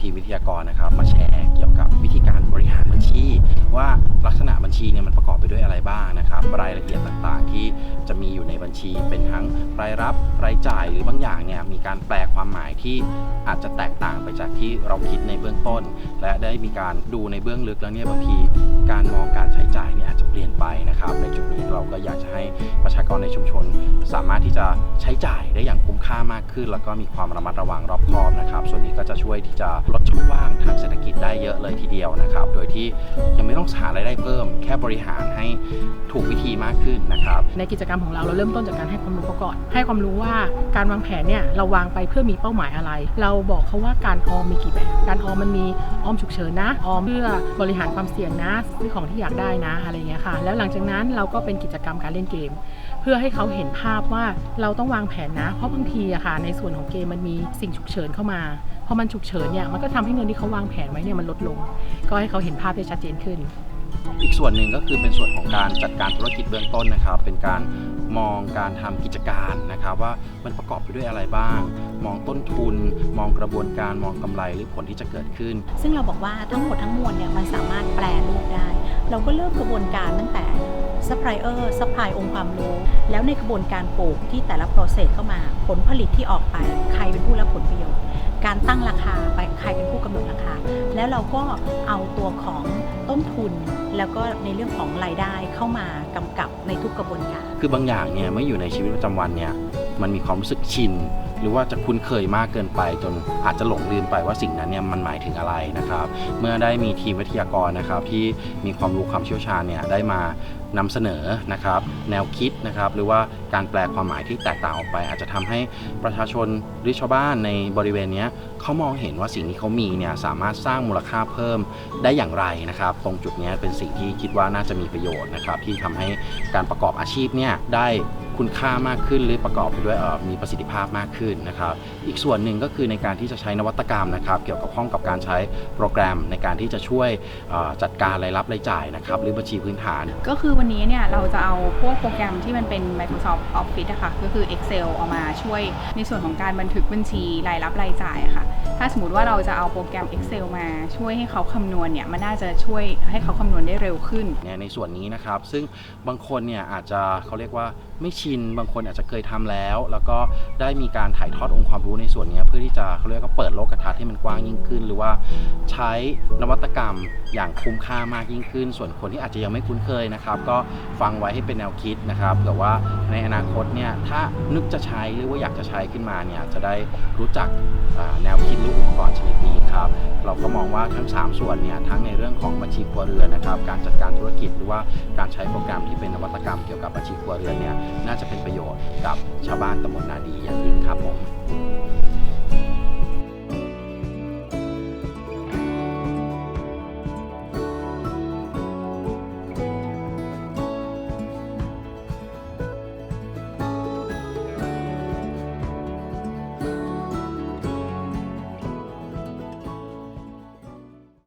ทีมวิทยากรนะครับมาแชร์เกี่ยวกับวิธีการบริหารบัญชี ว่าลักษณะบัญชีเนี่ยมันประกอบไปด้วยอะไรบ้างนะครับรายละเอียดต่างๆ ที่จะมีอยู่ในบัญชีเป็นทั้งรายรับรายจ่ายหรือบางอย่างเนี่ยมีการแปลความหมายที่อาจจะแตกต่างไปจากที่เราคิดในเบื้องต้น และได้มีการดูในเบื้องลึกแล้วเนี่ยบางทีการมองการใช้จ่ายเนี่ยอาจจะเปลี่ยนไปนะครับในจุดนี้เราก็อยากจะให้ กรในชุมชน สามารถที่จะใช้จ่ายได้อย่างคุ้มค่ามากขึ้น แล้วก็มีความระมัดระวังรอบคอบนะครับ ส่วนนี้ก็จะช่วยที่จะลด ช่องว่างทางเศรษฐกิจได้เยอะเลยทีเดียวนะครับ โดยที่ยังไม่ต้องหารายได้เพิ่ม แค่บริหารให้ถูกวิธีมากขึ้นนะครับ ในกิจกรรมของเราเราเริ่มต้นจากการให้ความรู้เขาก่อน ให้ความรู้ว่าการวางแผนเนี่ยเราวางไปเพื่อมีเป้าหมายอะไร เราบอกเขาว่าการออมมีกี่แบบ การออมมันมีออมฉุกเฉินนะออมเพื่อบริหารความเสี่ยงนะซื้อของที่อยากได้นะอะไรเงี้ยค่ะ แล้วหลังจากนั้นเราก็เป็นกิจกรรมการเล่นเกม เพื่อให้เขาเห็นภาพว่าเราต้องวางแผนนะ เพราะบางทีอะค่ะในส่วนของเกมมันมีสิ่งฉุกเฉินเข้ามา อมันฉุกเฉินเนี่ยมันก็ทำให้เงินที่เขาวางแผนไว้เนี่ยมันลดลง ก็ให้เขาเห็นภาพได้ชัดเจนขึ้น อีกส่วนหนึ่งก็คือเป็นส่วนของการจัดการธุรกิจเบื้องต้นนะครับ เป็นการมองการทำกิจการนะครับ ว่ามันประกอบไปด้วยอะไรบ้าง มองต้นทุน มองกระบวนการมองกำไรหรือผลที่จะเกิดขึ้น ซึ่งเราบอกว่าทั้งหมดทั้งมวลเนี่ยมันสามารถแปลรูปได้ เราก็เริ่มกระบวนการตั้งแต่ซัพพลายเออร์ซัพพลายองค์ความรู้ แล้วในกระบวนการปลูกที่แต่ละ process เข้ามา ผลผลิตที่ออกไป ใครเป็นผู้รับผลประโยชน์ การตั้งราคาไปใครเป็นผู้กำหนดราคา แล้วเราก็เอาตัวของต้นทุนแล้วก็ในเรื่องของรายได้เข้ามากำกับในทุกกระบวนการ คือบางอย่างเนี่ยเมื่ออยู่ในชีวิตประจำวันเนี่ย มันมีความรู้สึกชิน หรือว่าจะคุ้นเคยมากเกินไป จนอาจจะหลงลืมไปว่าสิ่งนั้นเนี่ยมันหมายถึงอะไรนะครับ เมื่อได้มีทีมวิทยากรนะครับที่มีความรู้ความเชี่ยวชาญเนี่ยได้มานำเสนอนะครับแนวคิดนะครับหรือว่าการแปลความหมายที่แตกต่างออกไป อาจจะทำให้ประชาชนหรือชาวบ้านในบริเวณนี้เขามองเห็นว่าสิ่งที่เขามีเนี่ยสามารถสร้างมูลค่าเพิ่มได้อย่างไรนะครับ ตรงจุดนี้เป็นสิ่งที่คิดว่าน่าจะมีประโยชน์นะครับที่ทำให้การประกอบอาชีพเนี่ยได้ คุณค่ามากขึ้น หรือประกอบไปด้วยเอ่อมีประสิทธิภาพมากขึ้นนะครับ อีกส่วนหนึ่งก็คือในการที่จะใช้นวัตกรรมนะครับ เกี่ยวกับข้องกับการใช้โปรแกรมในการที่จะช่วยเอ่อจัดการรายรับรายจ่ายนะครับ หรือบัญชีพื้นฐาน ก็คือวันนี้เนี่ยเราจะเอาพวกโปรแกรมที่มันเป็น Microsoft Office อะค่ะก็คือ Excel เอามาช่วยในส่วนของการบันทึกบัญชีรายรับรายจ่ายอะค่ะถ้าสมมติว่าเราจะเอาโปรแกรม Excel มาช่วยให้เขาคำนวณเนี่ยมันน่าจะช่วยให้เขาคำนวณได้เร็วขึ้นเนี่ยในส่วนนี้นะครับ ซึ่งบางคนเนี่ยอาจจะเขาเรียกว่าไม่ชินบางคนอาจจะเคยทำแล้ว แล้วก็ได้มีการถ่ายทอดองค์ความรู้ในส่วนนี้เพื่อที่จะเขาเรียกว่าเปิดโลกทัศน์ให้มันกว้างยิ่งขึ้น หรือว่าใช้นวัตกรรมอย่างคุ้มค่ามากยิ่งขึ้น ส่วนคนที่อาจจะยังไม่คุ้นเคยนะครับ ก็ฟังไว้ให้เป็นแนวคิดนะครับเผื่ว่าในอนาคตเนี่ยถ้านึกจะใช้หรือว่าอยากจะใช้ขึ้นมาเนี่ยจะได้รู้จักแนวคิดหรืออุปกรณ์ชนิดนี้ครับเราก็มองว่าทั้ง 3 ส่วนเนี่ยทั้งในเรื่องของบัญชีครัวเรือนนะครับ การจัดการธุรกิจหรือว่าการใช้โปรแกรมที่เป็นนวัตกรรมเกี่ยวกับบัญชีครัวเรือนเนี่ยน่าจะเป็นประโยชน์กับชาวบ้านตำบลนาดีอย่างอื่น